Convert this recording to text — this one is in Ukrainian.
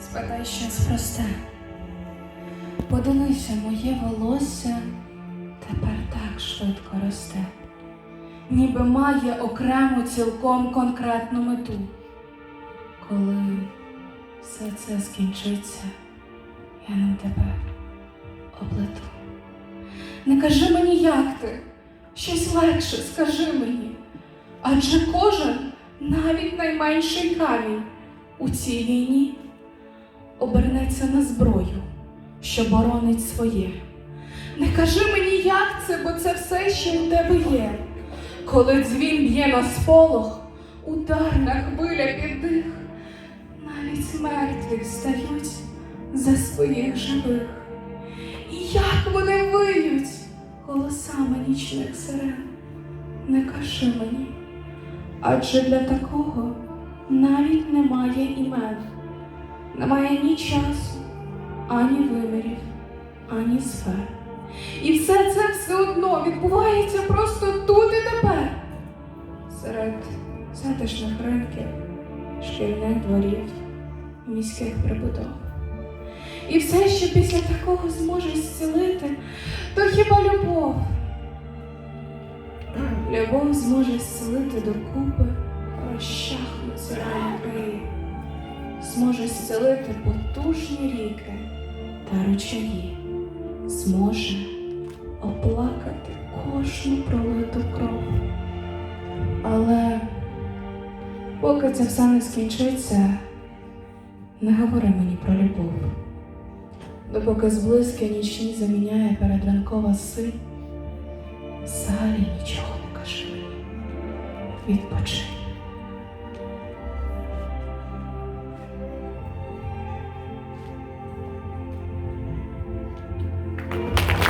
Спитай щось просте. Подивися, моє волосся тепер так швидко росте, ніби має окрему цілком конкретну мету. Коли все це скінчиться, я ним тебе облету. Не кажи мені, як ти, щось легше скажи мені, адже кожен, навіть найменший камінь у цій війні обернеться на зброю, що боронить своє. Не кажи мені, як це, бо це все, що у тебе є. Коли дзвін б'є на сполох, ударна хвиля під дих, навіть мертві стають за своїх живих. І як вони виють голосами нічних сирен. Не кажи мені, адже для такого навіть немає імен. Немає ні часу, ані вимірів, ані сфер. І все це все одно відбувається просто тут і тепер. Серед затишних ринків, шкільних дворів, міських прибудов. І все, що після такого зможе зцілити, то хіба любов. Любов зможе зцілити докупи зможе зцілити потужні ріки та ручаї, зможе оплакати кожну пролиту кров. Але поки це все не скінчиться, не говори мені про любов. Допоки зблизьки нічні заміняє передранкова синь, взагалі нічого не кажи мені. Відпочинь.